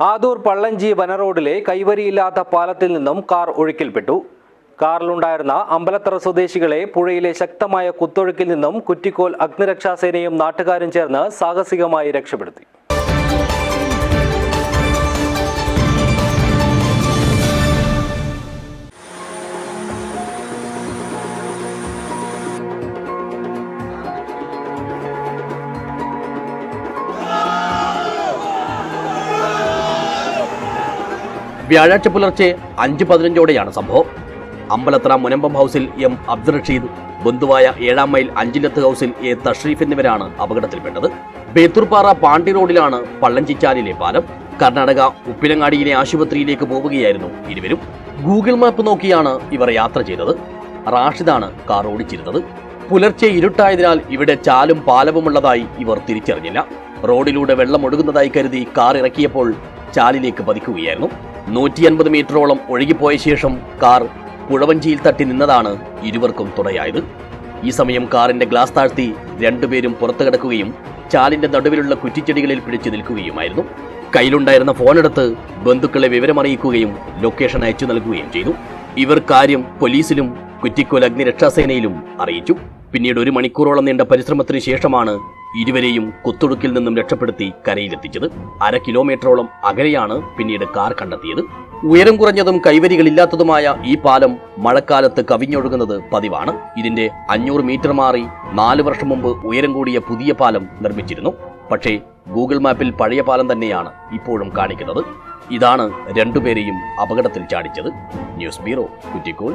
ആദൂർ പള്ളഞ്ചി വനറോഡിലെ കൈവരിയില്ലാത്ത പാലത്തിൽ നിന്നും കാർ ഒഴുക്കിൽപ്പെട്ടു. കാറിലുണ്ടായിരുന്ന അമ്പലത്തറ സ്വദേശികളെ പുഴയിലെ ശക്തമായ കുത്തൊഴുക്കിൽ നിന്നും കുറ്റിക്കോൽ അഗ്നിരക്ഷാസേനയും നാട്ടുകാരും ചേർന്ന് സാഹസികമായി രക്ഷപ്പെടുത്തി. വ്യാഴാഴ്ച പുലർച്ചെ അഞ്ച് പതിനഞ്ചോടെയാണ് സംഭവം. അമ്പലത്ര മുനമ്പം ഹൗസിൽ എം അബ്ദുൾ റഷീദ് ബന്ധുവായ ഏഴാം മൈൽ അഞ്ചിലത്ത് ഹൗസിൽ എ തഷ്രീഫ് എന്നിവരാണ് അപകടത്തിൽപ്പെട്ടത്. ബേത്തൂർപ്പാറ പാണ്ടി റോഡിലാണ് പള്ളഞ്ചിച്ചാലിലെ പാലം. കർണാടക ഉപ്പിലങ്ങാടിയിലെ ആശുപത്രിയിലേക്ക് പോവുകയായിരുന്നു ഇരുവരും. ഗൂഗിൾ മാപ്പ് നോക്കിയാണ് ഇവർ യാത്ര ചെയ്തത്. റാഷിദാണ് കാർ ഓടിച്ചിരുന്നത്. പുലർച്ചെ ഇരുട്ടായതിനാൽ ഇവിടെ ചാലും പാലവുമുള്ളതായി ഇവർ തിരിച്ചറിഞ്ഞില്ല. റോഡിലൂടെ വെള്ളം ഒഴുകുന്നതായി കരുതി കാർ ഇറക്കിയപ്പോൾ ചാലിലേക്ക് പതിക്കുകയായിരുന്നു. നൂറ്റി അൻപത് മീറ്ററോളം ഒഴുകിപ്പോയ ശേഷം കാർ പുഴവഞ്ചിയിൽ തട്ടി നിന്നതാണ് ഇരുവർക്കും തുടയായത് ഈ സമയം കാറിന്റെ ഗ്ലാസ് താഴ്ത്തി രണ്ടുപേരും പുറത്തു കിടക്കുകയും ചാലിന്റെ നടുവിലുള്ള കുറ്റിച്ചെടികളിൽ പിടിച്ചു നിൽക്കുകയുമായിരുന്നു. കയ്യിലുണ്ടായിരുന്ന ഫോണെടുത്ത് ബന്ധുക്കളെ വിവരമറിയിക്കുകയും ലൊക്കേഷൻ അയച്ചു നൽകുകയും ചെയ്തു. ഇവർ കാര്യം പോലീസിലും കുറ്റിക്കോൽ അഗ്നിരക്ഷാസേനയിലും അറിയിച്ചു. പിന്നീട് ഒരു മണിക്കൂറോളം നീണ്ട പരിശ്രമത്തിന് ശേഷമാണ് ഇരുവരെയും കുത്തൊടുക്കിൽ നിന്നും രക്ഷപ്പെടുത്തി കരയിലെത്തിച്ചത്. അര കിലോമീറ്ററോളം അകലെയാണ് പിന്നീട് കാർ കണ്ടെത്തിയത്. ഉയരം കുറഞ്ഞതും കൈവരികളില്ലാത്തതുമായ ഈ പാലം മഴക്കാലത്ത് കവിഞ്ഞൊഴുകുന്നത് പതിവാണ്. ഇതിന്റെ അഞ്ഞൂറ് മീറ്റർ മാറി നാല് വർഷം മുമ്പ് ഉയരം കൂടിയ പുതിയ പാലം നിർമ്മിച്ചിരുന്നു. പക്ഷേ ഗൂഗിൾ മാപ്പിൽ പഴയ പാലം തന്നെയാണ് ഇപ്പോഴും കാണിക്കുന്നത്. ഇതാണ് രണ്ടുപേരെയും അപകടത്തിൽ ചാടിച്ചത്. News bureau Kuttikol